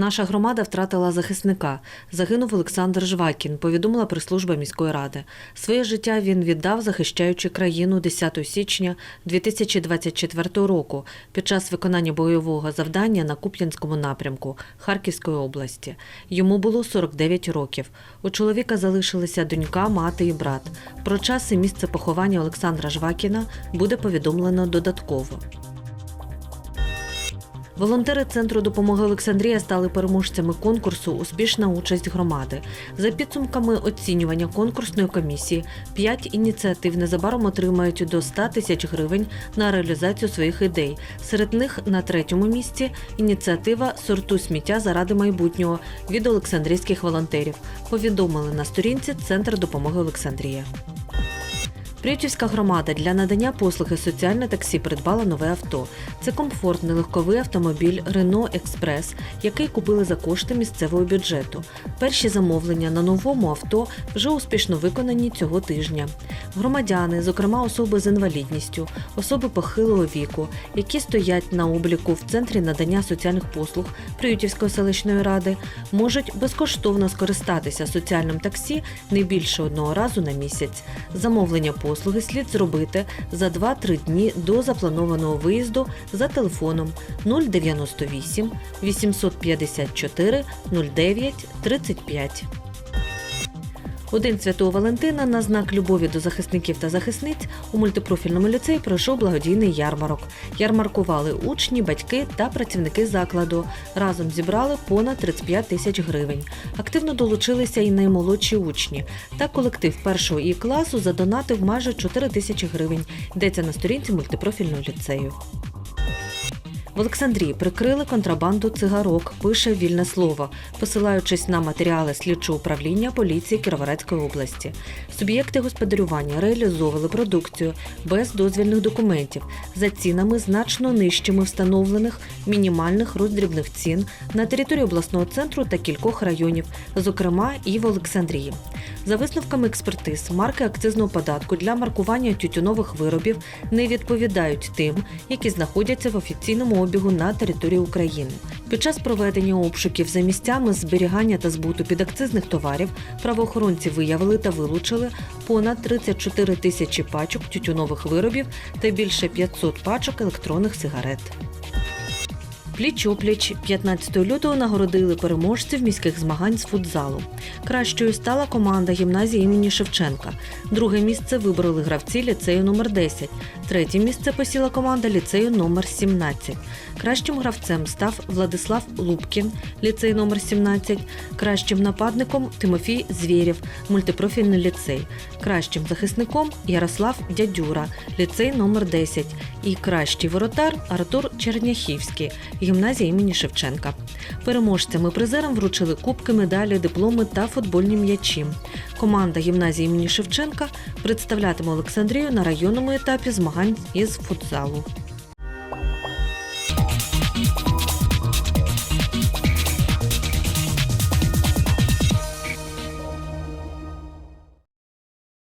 Наша громада втратила захисника. Загинув Олександр Жвакін, повідомила прес-служба міської ради. Своє життя він віддав, захищаючи країну 10 січня 2024 року під час виконання бойового завдання на Куп'янському напрямку Харківської області. Йому було 49 років. У чоловіка залишилися донька, мати і брат. Про час і місце поховання Олександра Жвакіна буде повідомлено додатково. Волонтери центру допомоги Олександрія стали переможцями конкурсу Успішна участь громади. За підсумками оцінювання конкурсної комісії, п'ять ініціатив незабаром отримають до 100 тисяч гривень на реалізацію своїх ідей. Серед них на третьому місці ініціатива Сортуй сміття заради майбутнього від Олександрійських волонтерів. Повідомили на сторінці Центр допомоги Олександрія. Приютівська громада для надання послуги соціальне таксі придбала нове авто. Це комфортний легковий автомобіль Renault Експрес, який купили за кошти місцевого бюджету. Перші замовлення на новому авто вже успішно виконані цього тижня. Громадяни, зокрема особи з інвалідністю, особи похилого віку, які стоять на обліку в центрі надання соціальних послуг Приютівської селищної ради, можуть безкоштовно скористатися соціальним таксі не більше одного разу на місяць. Замовлення послуги слід зробити за 2-3 дні до запланованого виїзду за телефоном 098 854 09 35. У День Святого Валентина на знак любові до захисників та захисниць у мультипрофільному ліцеї пройшов благодійний ярмарок. Ярмаркували учні, батьки та працівники закладу. Разом зібрали понад 35 тисяч гривень. Активно долучилися і наймолодші учні. Та колектив першого і класу задонатив майже 4 тисячі гривень. Йдеться на сторінці мультипрофільного ліцею. В Олександрії прикрили контрабанду цигарок, пише вільне слово, посилаючись на матеріали слідчого управління поліції Кіровоградської області. Суб'єкти господарювання реалізовували продукцію без дозвільних документів за цінами значно нижчими встановлених мінімальних роздрібних цін на території обласного центру та кількох районів, зокрема і в Олександрії. За висновками експертиз, марки акцизного податку для маркування тютюнових виробів не відповідають тим, які знаходяться в офіційному обігу на території України. Під час проведення обшуків за місцями зберігання та збуту підакцизних товарів правоохоронці виявили та вилучили понад 34 тисячі пачок тютюнових виробів та більше 500 пачок електронних сигарет. Пліч-опліч 15 лютого нагородили переможців міських змагань з футзалу. Кращою стала команда гімназії імені Шевченка. Друге місце вибороли гравці ліцею номер 10 Третє місце посіла команда ліцею номер 17 Кращим гравцем став Владислав Лубкін, ліцей номер 17 кращим нападником Тимофій Звєрєв, мультипрофільний ліцей, кращим захисником Ярослав Дядюра, ліцей номер 10 і кращий воротар Артур Черняхівський, гімназія імені Шевченка. Переможцям і призерам вручили кубки, медалі, дипломи та футбольні м'ячі. Команда гімназії імені Шевченка представлятиме Олександрію на районному етапі змагань із футзалу.